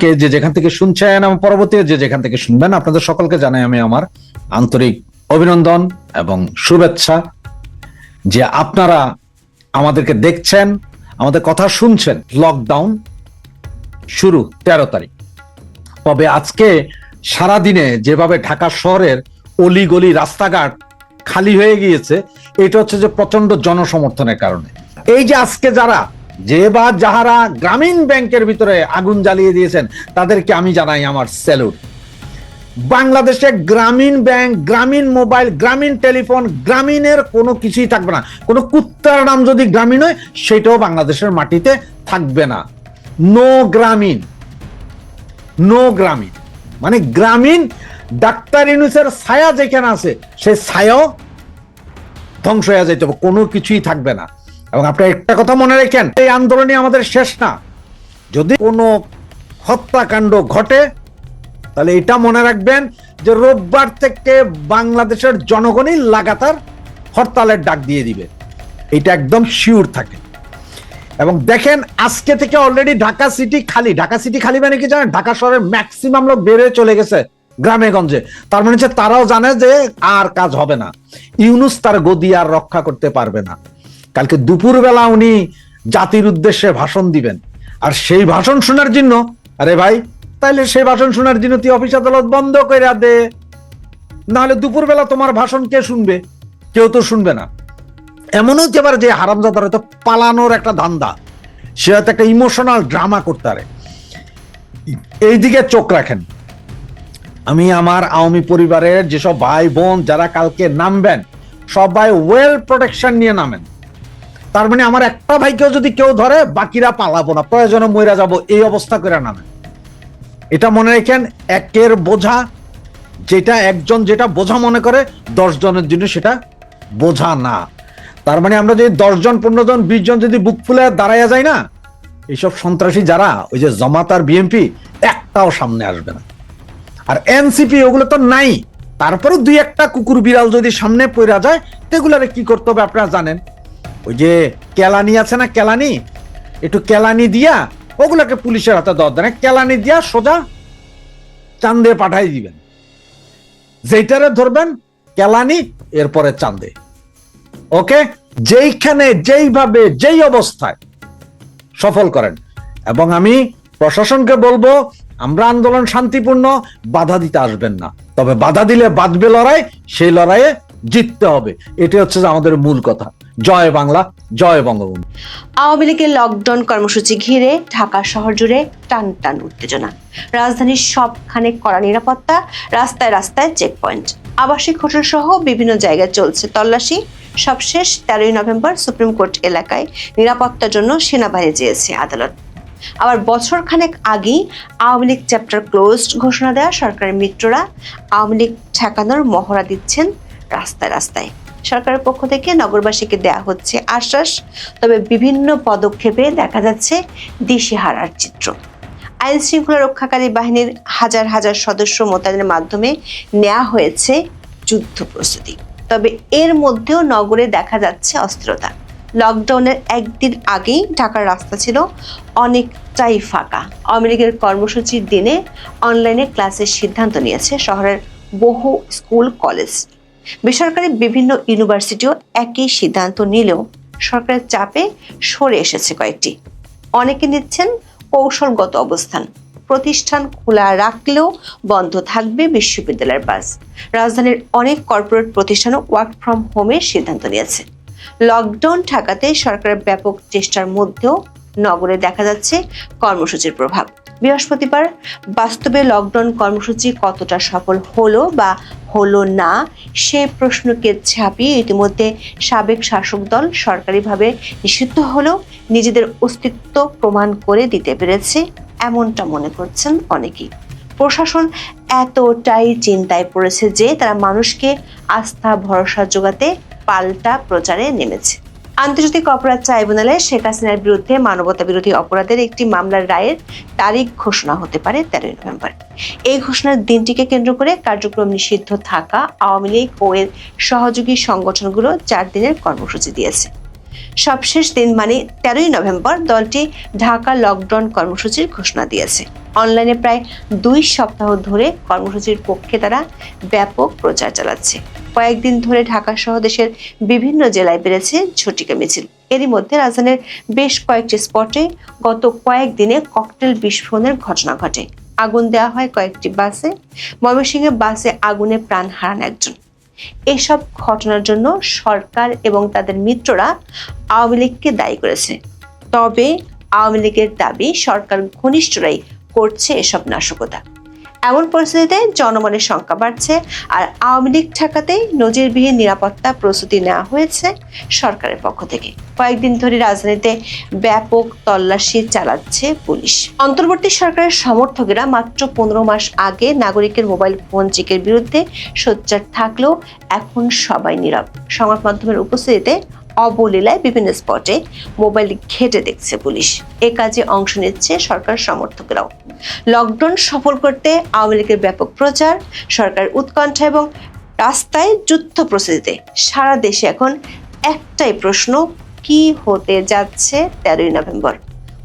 কে যে যেখান থেকে শুনছেন এবং পরবর্তী যে যেখান থেকে শুনবেন, আপনাদের সকলকে জানাই আমি আমার আন্তরিক অভিনন্দন এবং শুভেচ্ছা যে আপনারা আমাদেরকে দেখছেন, আমাদের কথা শুনছেন। লকডাউন শুরু তেরো তারিখ। তবে আজকে সারাদিনে যেভাবে ঢাকা শহরের অলিগলি রাস্তাঘাট খালি হয়ে গিয়েছে, এটা হচ্ছে যে প্রচণ্ড জনসমর্থনের কারণে। এই যে আজকে যারা যে বা যাহারা গ্রামীণ ব্যাংকের ভিতরে আগুন জ্বালিয়ে দিয়েছেন, তাদেরকে আমি জানাই আমার স্যালুট। বাংলাদেশে গ্রামীণ ব্যাংক, গ্রামীণ মোবাইল, গ্রামীণ টেলিফোন, গ্রামীণের কোনো কিছুই থাকবে না। কোনো কুত্তার নাম যদি গ্রামীণ হয়, সেটাও বাংলাদেশের মাটিতে থাকবে না। নো গ্রামীণ। নো গ্রামীণ। মানে গ্রামীণ ডাক্তার ইউনুসের ছায়া যেখানে আছে সেই ছায়াও ধ্বংস হয়ে যেতে হবে, কোনো কিছুই থাকবে না। এবং আপনি একটা কথা মনে রাখেন, এই আন্দোলনই আমাদের শেষ না। যদি কোনো হত্যাকাণ্ড ঘটে, তাহলে এটা মনে রাখবেন যে রোববার থেকে বাংলাদেশের জনগণই লাগাতার হরতালের ডাক দিয়ে দিবে। এটা একদম শিওর থাকে। এবং দেখেন, আজকে থেকে অলরেডি ঢাকা সিটি খালি। ঢাকা সিটি খালি মানে কি জানেন? ঢাকা শহরের ম্যাক্সিমাম লোক বেড়ে চলে গেছে গ্রামে গঞ্জে তার মানে হচ্ছে তারাও জানে যে আর কাজ হবে না। ইউনুস তার গদি আর রক্ষা করতে পারবে না। কালকে দুপুরবেলা উনি জাতির উদ্দেশ্যে ভাষণ দিবেন। আর সেই ভাষণ শোনার জন্য, আরে ভাই, তাইলে সেই ভাষণ শোনার জন্য তুই অফিস আদালত বন্ধ করে দে। নাহলে দুপুরবেলা তোমার ভাষণ কে শুনবে? কেউ তো শুনবে না। এমনও হতে পারে যে হারামজাদার হয়তো পালানোর একটা ধান্দা। সে হয়তো একটা ইমোশনাল ড্রামা করতে পারে। এইদিকে চোখ রাখেন। আমি আমার আওয়ামী পরিবারের যেসব ভাই বোন যারা কালকে নামবেন, সবাই ওয়েল প্রোটেকশন নিয়ে নামেন। তার মানে আমার একটা ভাইকেও যদি কেউ ধরে, বাকিরা পালাবো না। প্রয়োজনে মইরা যাব, এই অবস্থা করে নামেন এটা মনে রাখেন, একের বোঝা, যেটা একজন যেটা বোঝা মনে করে দশ জনের জন্য সেটা বোঝা না। তার মানে আমরা যদি দশজন পনেরো জন বিশ জন যদি বুক ফুলে দাঁড়াইয়া যায় না, এইসব সন্ত্রাসী যারা, ওই যে জমাত আর বিএনপি, একটাও সামনে আসবে না। আর এনসিপি, ওগুলো তো নাই। তারপরে দুই একটা কুকুর বিড়াল যদি সামনে পড়া যায়, সেগুলারে কি করতে হবে আপনারা জানেন? ওই যে কেলানি আছে না কেলানি? একটু কেলানি দিয়া ওগুলোকে পুলিশের হাতে দেওয়া দেয় না কেলানি দিয়া সোজা চান্দে পাঠাই দিবেন। যেইটারে ধরবেন কেলানি, এরপরে চান্দে। ওকে? যেইখানে, যেইভাবে, যেই অবস্থায় সফল করেন। এবং আমি প্রশাসনকে বলব, আমরা আন্দোলন শান্তিপূর্ণ, বাধা দিতে আসবেন না। তবে বাধা দিলে বাঁধবে লড়াই, সেই লড়াইয়ে জিততে হবে। এটি হচ্ছে আমাদের মূল কথা। জয় বাংলা, জয় বঙ্গবন্ধু। আওয়ামী লীগের লকডাউন কর্মসূচি ঘিরে ঢাকা শহর জুড়ে টান টান উত্তেজনা। রাজধানীর সবখানে কড়া নিরাপত্তা, রাস্তায় রাস্তায় চেকপয়েন্ট আবাসিক হোটেল সহ বিভিন্ন জায়গায় চলছে তল্লাশি। সবশেষ তেরোই নভেম্বর সুপ্রিম কোর্ট এলাকায় নিরাপত্তার জন্য সেনাবাহিনী চেয়েছে আদালত। আবার বছর খানেক আগেই আওয়ামী লীগ চ্যাপ্টার ক্লোজড ঘোষণা দেওয়া সরকারের মিত্ররা আওয়ামী লীগ ঠেকানোর মহড়া দিচ্ছেন রাস্তায় রাস্তায়। সরকারের পক্ষ থেকে নগরবাসীকে দেয়া হচ্ছে আশ্বাস। তবে বিভিন্ন পদক্ষেপে দেখা যাচ্ছে দিশেহারার চিত্র। আইন শৃঙ্খলা রক্ষাকারী বাহিনীর হাজার হাজার সদস্য মোতায়েনের মাধ্যমে নেওয়া হয়েছে যুদ্ধ প্রস্তুতি। তবে এর মধ্যেও নগরে দেখা যাচ্ছে অস্থিরতা। লকডাউনের একদিন আগেই ঢাকার রাস্তা ছিল অনেকটাই ফাঁকা। লীগের কর্মসূচির দিনে অনলাইনে ক্লাসের সিদ্ধান্ত নিয়েছে শহরের বহু স্কুল, কলেজ বেসরকারি বিভিন্ন ইউনিভার্সিটিও একই সিদ্ধান্ত নিলেও সরকারের চাপে সরে এসেছে কয়েকটি। অনেকে নিচ্ছেন কৌশলগত অবস্থান। প্রতিষ্ঠান খোলা রাখলেও বন্ধ থাকবে বিশ্ববিদ্যালয়ের বাস। রাজধানীর অনেক কর্পোরেট প্রতিষ্ঠানও ওয়ার্ক ফ্রম হোমের সিদ্ধান্ত নিয়েছে। লকডাউন ঠেকাতে সরকারের ব্যাপক চেষ্টার মধ্যেও নগরে দেখা যাচ্ছে কর্মসূচির প্রভাব। বৃহস্পতিবার বাস্তবে লকডাউন কর্মসূচি কতটা সফল হলো বা হলো না, সে প্রশ্নকে ছাপিয়ে ইতিমধ্যে সাবেক শাসক দল সরকারিভাবে নিষিদ্ধ হলেও নিজেদের অস্তিত্ব প্রমাণ করে দিতে পেরেছে এমনটা মনে করছেন অনেকেই। প্রশাসন এতটাই চিন্তায় পড়েছে যে তারা মানুষকে আস্থা, ভরসা যোগাতে পাল্টা প্রচারে নেমেছে। আন্তর্জাতিক অপরাধ ট্রাইব্যুনালে শেখ হাসিনার বিরুদ্ধে মানবতা বিরোধী অপরাধের একটি মামলার রায়ের তারিখ ঘোষণা হতে পারে তেরোই নভেম্বর। এই ঘোষণার দিনটিকে কেন্দ্র করে কার্যক্রম নিষিদ্ধ থাকা আওয়ামী লীগ ও এর সহযোগী সংগঠনগুলো চার দিনের কর্মসূচি দিয়েছে। সবশেষ দিন মানে তেরোই নভেম্বর দলটি ঢাকা লকডাউন কর্মসূচির ঘোষণা দিয়েছে। অনলাইনে প্রায় দুই সপ্তাহ ধরে কর্মসূচির পক্ষে তারা ব্যাপক প্রচার চালাচ্ছে। কয়েকদিন ধরে ঢাকা সহ দেশের বিভিন্ন জেলায় বেড়েছে ঝটিকা মিছিল। এরই মধ্যে রাজধানীর বেশ কয়েকটি স্পটে গত কয়েকদিনে ককটেল বিস্ফোরণের ঘটনা ঘটে। আগুন দেওয়া হয় কয়েকটি বাসে। ময়মনসিংহে বাসে আগুনে প্রাণ হারান একজন। এসব ঘটনার জন্য সরকার এবং তাদের মিত্ররা আওয়ামী লীগকে দায়ী করেছে। তবে আওয়ামী লীগের দাবি সরকার ঘনিষ্ঠরাই করছে এসব নাশকতা। এমন পরিস্থিতিতে জনমনের সংখ্যা বাড়ছে আর আওয়ামী লীগ ঠেকাতে নজিরবিহীন নিরাপত্তা প্রস্তুতি নেওয়া হয়েছে সরকারের পক্ষ থেকে। কয়েকদিন ধরে রাজধানীতে ব্যাপক তল্লাশি চালাচ্ছে পুলিশ। অন্তর্বর্তী সরকারের সমর্থকেরা মাত্র পনেরো মাস আগে নাগরিকের মোবাইল ফোন চেকের বিরুদ্ধে সোচ্চার থাকলেও এখন সবাই নীরব। সংবাদ মাধ্যমের উপস্থিতিতে অবলীলায় বিভিন্ন স্পটে মোবাইল ঘেটে দেখছে পুলিশ। এ কাজে অংশ নিচ্ছে সরকার সমর্থকরাও। লকডাউন সফল করতে আওয়ামী লীগের ব্যাপক প্রচার, সরকার উৎকণ্ঠা এবং রাস্তায় যুদ্ধ প্রস্তুতিতে সারা দেশে এখন একটাই প্রশ্ন, কি হতে যাচ্ছে তেরোই নভেম্বর?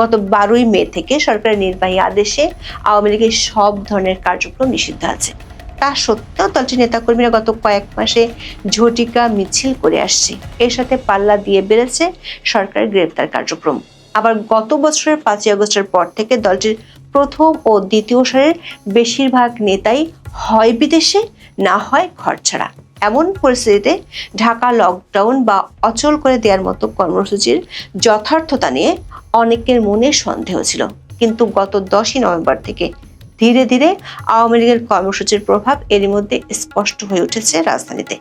গত বারোই মে থেকে সরকারের নির্বাহী আদেশে আওয়ামী লীগের সব ধরনের কার্যক্রম নিষিদ্ধ আছে। তা সত্ত্বেও দলটির নেতাকর্মীরা গত কয়েক মাসে ঝটিকা মিছিল করে আসছে। এর সাথে পাল্লা দিয়ে বেড়েছে সরকারের গ্রেপ্তার কার্যক্রম। আবার গত বছরের পাঁচই আগস্টের পর থেকে দলটির প্রথম ও দ্বিতীয় সারের বেশিরভাগ নেতাই হয় বিদেশে, না হয় ঘর ছাড়া। এমন পরিস্থিতিতে ঢাকা লকডাউন বা অচল করে দেওয়ার মতো কর্মসূচির যথার্থতা নিয়ে অনেকের মনে সন্দেহ ছিল। কিন্তু গত দশই নভেম্বর থেকে ধীরে ধীরে আওয়ামী লীগের কর্মসূচির প্রভাব এরই মধ্যে স্পষ্ট হয়ে উঠেছে রাজধানীতে।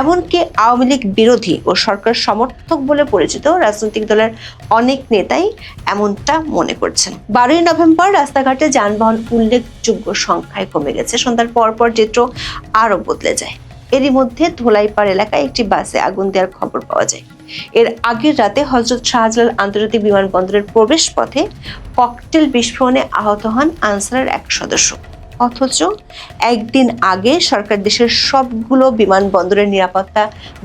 এমনকি আওয়ামী লীগ বিরোধী ও সরকার সমর্থক বলে পরিচিত রাজনৈতিক দলের অনেক নেতাই এমনটা মনে করছেন। বারোই নভেম্বর রাস্তাঘাটে যানবাহন উল্লেখযোগ্য সংখ্যায় কমে গেছে। সন্ধ্যার পর পর চিত্র আরও বদলে যায়। এরই মধ্যে ধোলাইপাড় এলাকায় একটি বাসে আগুন দেওয়ার খবর পাওয়া যায়। এর আগের রাতে হজরত শাহজালাল আন্তর্জাতিক বিমানবন্দরের প্রবেশ পথে ককটেল বিস্ফোরণে আহত হন আনসারের এক সদস্য। অথচ একদিন আগে সরকার দেশের সবগুলো বিমানবন্দরের নিরাপত্তা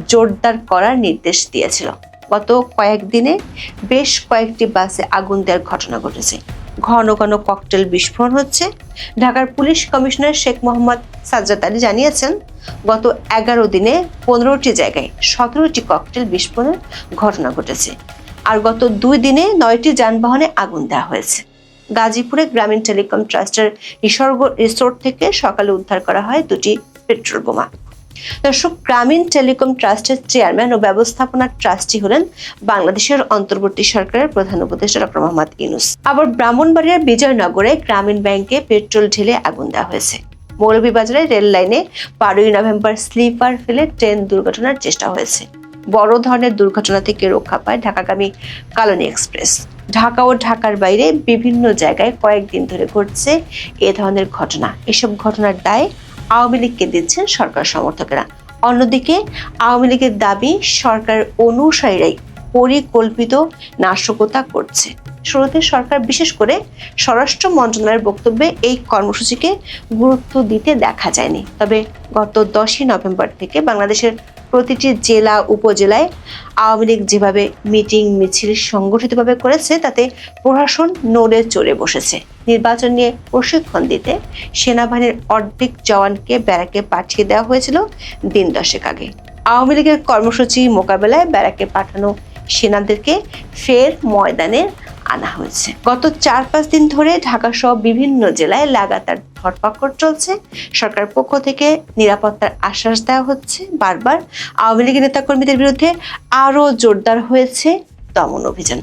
জোরদার করার নির্দেশ দিয়েছিল। গত কয়েকদিনে বেশ কয়েকটি বাসে আগুন দেওয়ার ঘটনা ঘটেছে। ঘন ঘন ককটেল বিস্ফোরণ হচ্ছে। ঢাকার পুলিশ কমিশনার শেখ মোহাম্মদ সাজ্জাদ আলী জানিয়েছেন, গত এগারো দিনে পনেরোটি জায়গায় সতেরোটি ককটেল বিস্ফোরণের ঘটনা ঘটেছে আর গত দুই দিনে নয়টি যানবাহনে আগুন দেওয়া হয়েছে। গাজীপুরে গ্রামীণ টেলিকম ট্রাস্টের নিসর্গ রিসোর্ট থেকে সকালে উদ্ধার করা হয় দুটি পেট্রোল বোমা। দর্শক, গ্রামীণ টেলিকম ট্রাস্টের চেয়ারম্যান ও ব্যবস্থাপনা ট্রাস্টি হলেন বাংলাদেশের অন্তর্বর্তী সরকারের প্রধান উপদেষ্টা ডক্টর মোহাম্মদ ইউনুস। আবার ব্রাহ্মণবাড়িয়ার বিজয়নগরে গ্রামীণ ব্যাংকে পেট্রোল ঢেলে আগুন দেওয়া হয়েছে। মৌলভীবাজারে রেল লাইনে বারোই নভেম্বর স্লিপার ফেলে ট্রেন দুর্ঘটনার চেষ্টা হয়েছে। বড় ধরনের দুর্ঘটনা থেকে রক্ষা পায় ঢাকাগামী কালনী এক্সপ্রেস। ঢাকা ও ঢাকার বাইরে বিভিন্ন জায়গায় কয়েকদিন ধরে ঘটছে এ ধরনের ঘটনা। এসব ঘটনার দায় আওয়ামী লীগকে দিচ্ছেন সরকার সমর্থকেরা। অন্যদিকে আওয়ামী লীগের দাবি সরকার অনুসারীরাই পরিকল্পিত নাশকতা করছে। শুরুতে সরকার বিশেষ করে স্বরাষ্ট্র মন্ত্রণালয়ের বক্তব্যে এই কর্মসূচিকে গুরুত্ব দিতে দেখা যায়নি। তবে গত দশই নভেম্বর থেকে বাংলাদেশের প্রতিটি জেলা, উপজেলায় আওয়ামী লীগ যেভাবে মিটিং, মিছিল সংগঠিতভাবে করেছে, তাতে প্রশাসন নড়ে চড়ে বসেছে। নির্বাচন নিয়ে প্রশিক্ষণ দিতে সেনাবাহিনীর অর্ধেক জওয়ানকে ব্যারাকে পাঠিয়ে দেওয়া হয়েছিল দিন দশেক আগে। আওয়ামী লীগের কর্মসূচি মোকাবেলায় ব্যারাকে পাঠানো সেনাদেরকে ফের ময়দানে আনা হয়েছে। গত চার পাঁচ দিন ধরে ঢাকা সহ বিভিন্ন জেলায় লাগাতার ধরপাকড় চলছে। সরকার পক্ষ থেকে নিরাপত্তার আশ্বাস দেওয়া হচ্ছে। বারবার আওয়ামী লীগের নেতাকর্মীদের বিরুদ্ধে আরও জোরদার হয়েছে দমন অভিযান।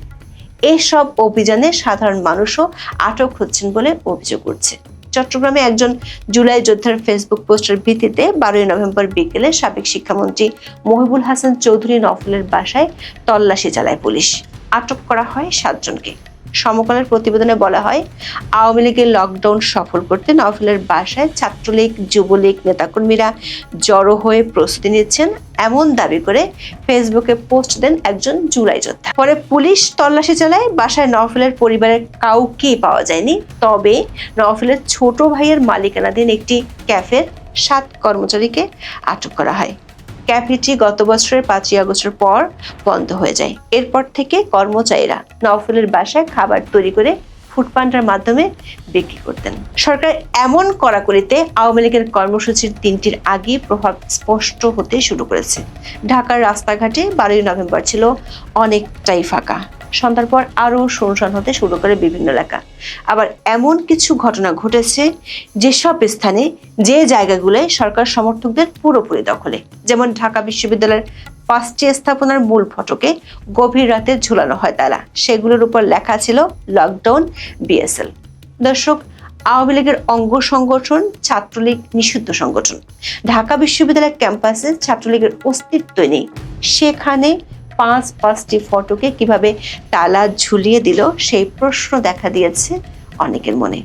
এসব অভিযানে সাধারণ মানুষও আটক হচ্ছেন বলে অভিযোগ উঠছে। চট্টগ্রামে একজন জুলাই যোদ্ধার ফেসবুক পোস্টের ভিত্তিতে বারোই নভেম্বর বিকেলে সাবেক শিক্ষামন্ত্রী মহিবুল হাসান চৌধুরী নফলের বাসায় তল্লাশি চালায় পুলিশ। আটক করা হয় সাতজনকে। সমকালের প্রতিবেদনে বলা হয়, আওয়ামী লীগের লকডাউন সফল করতে নফলের বাসায় ছাত্রলীগ, যুবলীগ নেতাকর্মীরা জড়ো হয়ে প্রস্তুতি নিচ্ছেন। এমন দাবি করে ফেসবুকে পোস্ট দেন একজন জুলাই যোদ্ধা। পরে পুলিশ তল্লাশি চালায়, বাসায় নফলের পরিবারের কাউকেই পাওয়া যায়নি। তবে নফলের ছোট ভাইয়ের মালিকানাধীন একটি ক্যাফের সাত কর্মচারীকে আটক করা হয়। ক্যাফেটি গত বছরের পাঁচই আগস্টের পর বন্ধ হয়ে যায়। এরপর থেকে কর্মচারীরা নওফেলের বাসায় খাবার তৈরি করে ফুডপান্ডার মাধ্যমে বিক্রি করতেন। সরকার এমন কড়াকড়িতে আওয়ামী লীগের কর্মসূচির দিনটির আগে প্রভাব স্পষ্ট হতে শুরু করেছে। ঢাকার রাস্তাঘাটে বারোই নভেম্বর ছিল অনেকটাই ফাঁকা। সন্ধ্যার পর আরও শুনশান হতে শুরু করে বিভিন্ন এলাকা। আবার এমন কিছু ঘটনা ঘটেছে যেসব স্থানে যে জায়গাগুলোয় সরকার সমর্থকদের পুরোপুরি দখলে। যেমন ঢাকা বিশ্ববিদ্যালয়ের পাঁচটি স্থাপনার মূল ফটকে গভীর রাতে ঝুলানো হয় তারা সেগুলোর উপর লেখা ছিল লকডাউন, বিএসএল। দর্শক, আওয়ামী লীগের অঙ্গ সংগঠন, ছাত্রলীগ নিষিদ্ধ সংগঠন। ঢাকা বিশ্ববিদ্যালয়ের ক্যাম্পাসে ছাত্রলীগের অস্তিত্বই নেই। সেখানে পাঁচ পাঁচটি ফটোকে কীভাবে তালা ঝুলিয়ে দিল, সেই প্রশ্ন দেখা দিয়েছে অনেকের মনে।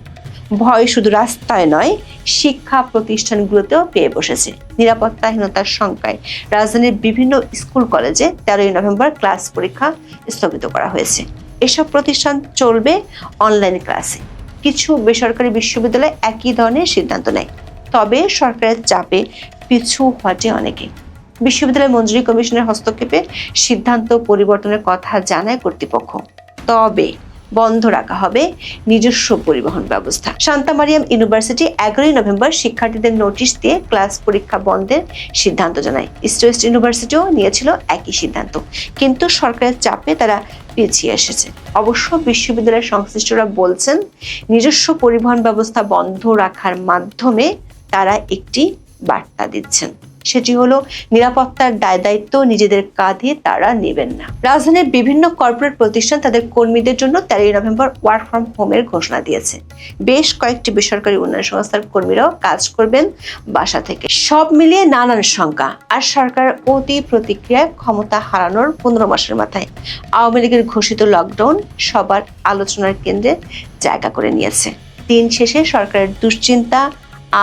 ভয় শুধু রাস্তায় নয়, শিক্ষা প্রতিষ্ঠানগুলোতেও পেয়ে বসেছে। নিরাপত্তাহীনতার শঙ্কায় রাজধানীর বিভিন্ন স্কুল কলেজে তেরোই নভেম্বর ক্লাস পরীক্ষা স্থগিত করা হয়েছে। এসব প্রতিষ্ঠান চলবে অনলাইন ক্লাসে। কিছু বেসরকারি বিশ্ববিদ্যালয় একই ধরনের সিদ্ধান্ত নেয়, তবে সরকারের চাপে পিছু হটে অনেকে। বিশ্ববিদ্যালয় মঞ্জুরি কমিশনের হস্তক্ষেপে সিদ্ধান্ত পরিবর্তনের কথা জানায় কর্তৃপক্ষ। তবে বন্ধ রাখা হবে নিজস্ব পরিবহন ব্যবস্থা। শান্তা মারিয়াম ইউনিভার্সিটি এগারোই নভেম্বর শিক্ষার্থীদের নোটিশ দিয়ে ক্লাস পরীক্ষা বন্ধের সিদ্ধান্ত জানায়। ইস্ট ওয়েস্ট ইউনিভার্সিটিও নিয়েছিল একই সিদ্ধান্ত, কিন্তু সরকারের চাপে তারা পিছিয়ে এসেছে। অবশ্য বিশ্ববিদ্যালয়ের সংশ্লিষ্টরা বলছেন, নিজস্ব পরিবহন ব্যবস্থা বন্ধ রাখার মাধ্যমে তারা একটি বার্তা দিচ্ছেন। সেটি হলো নিরাপত্তার দায় দায়িত্ব নিজেদের কাঁধে তারা নেবেন না। রাজধানীর বিভিন্ন কর্পোরেট প্রতিষ্ঠান তাদের কর্মীদের জন্য তেরোই নভেম্বর ওয়ার্ক ফ্রম হোমের ঘোষণা দিয়েছে। বেশ কয়েকটি বেসরকারি উন্নয়ন সংস্থার কর্মীরাও কাজ করবেন বাসা থেকে। সব মিলিয়ে নানান শঙ্কা। আর সরকার অতি প্রতিক্রিয়ায় ক্ষমতা হারানোর পনেরো মাসের মাথায় আওয়ামী লীগের ঘোষিত লকডাউন সবার আলোচনার কেন্দ্রে জায়গা করে নিয়েছে। দিন শেষে সরকারের দুশ্চিন্তা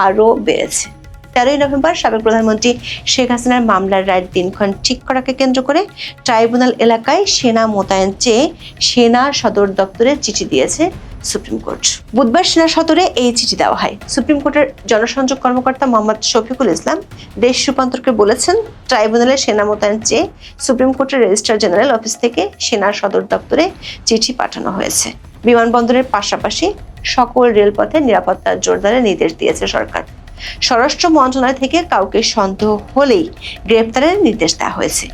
আরও বেড়েছে। তেরোই নভেম্বর সাবেক প্রধানমন্ত্রী শেখ হাসিনার মামলার রায়ের দিনক্ষণ ঠিক করাকে কেন্দ্র করে ট্রাইব্যুনাল এলাকায় সেনা মোতায়েন চেয়ে সেনা সদর দপ্তরে চিঠি দিয়েছে সুপ্রিম কোর্ট। বুধবার সেনা সদরে এই চিঠি দেওয়া হয়। সুপ্রিম কোর্টের জনসংযোগ কর্মকর্তা মোহাম্মদ শফিকুল ইসলাম দেশ রূপান্তরকে বলেছেন, ট্রাইব্যুনালে সেনা মোতায়েন চেয়ে সুপ্রিম কোর্টের রেজিস্ট্রার জেনারেল অফিস থেকে সেনা সদর দপ্তরে চিঠি পাঠানো হয়েছে। বিমানবন্দরের পাশাপাশি সকল রেলপথে নিরাপত্তা জোরদারের নির্দেশ দিয়েছে সরকার। স্বরাষ্ট্র মন্ত্রণালয় থেকে কাউকে সন্দেহ হলেই গ্রেপ্তারের নির্দেশ দেওয়া হয়েছে।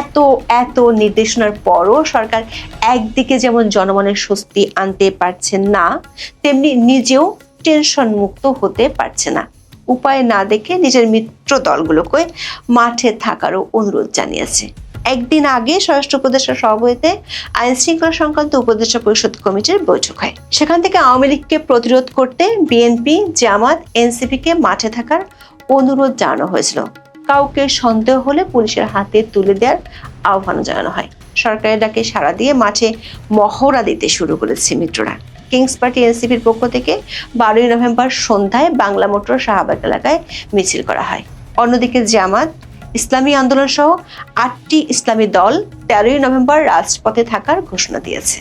এত এত নির্দেশনার পরও সরকার একদিকে যেমন জনমনের স্বস্তি আনতে পারছে না, তেমনি নিজেও টেনশন মুক্ত হতে পারছে না। উপায় না দেখে নিজের মিত্র দলগুলোকে মাঠে থাকারও অনুরোধ জানিয়েছে। একদিন আগে স্বরাষ্ট্র উপদেষ্টার সভাপতিতে আইন শৃঙ্খলা সংক্রান্ত উপদেষ্টা পরিষদ কমিটির বৈঠক হয়। সেখান থেকে আওয়ামী লীগকে প্রতিরোধ করতে বিএনপি জামাত এনসিপিকে মাঠে থাকার অনুরোধ জানানো হয়েছিল। কাউকে সন্দেহ হলে পুলিশের হাতে তুলে দেওয়ার আহ্বান জানানো হয়। সরকারের ডাকে সাড়া দিয়ে মাঠে মহড়া দিতে শুরু করেছে মিত্ররা। কিংস পার্টি এনসিপির পক্ষ থেকে বারোই নভেম্বর সন্ধ্যায় বাংলা মোটর শাহবাগ এলাকায় মিছিল করা হয়। অন্যদিকে জামাত ইসলামী আন্দোলন সহ আটটি ইসলামী দল তেরোই নভেম্বর রাজপথে থাকার ঘোষণা দিয়েছে।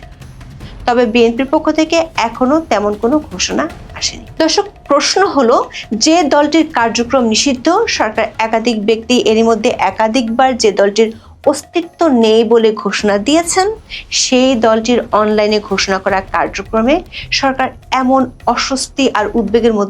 তবে বিএনপির পক্ষ থেকে এখনও তেমন কোনো ঘোষণা আসেনি। দর্শক, প্রশ্ন হলো, যে দলটির কার্যক্রম নিষিদ্ধ, সরকার একাধিক ব্যক্তি এরই মধ্যে একাধিকবার যে দলটির অস্তিত্ব নেই বলে ঘোষণা দিয়েছেন, সেই দলটির অনলাইনে ঘোষণা করা কার্যক্রমে সরকার এমন অস্বস্তি আর উদ্বেগের মধ্যে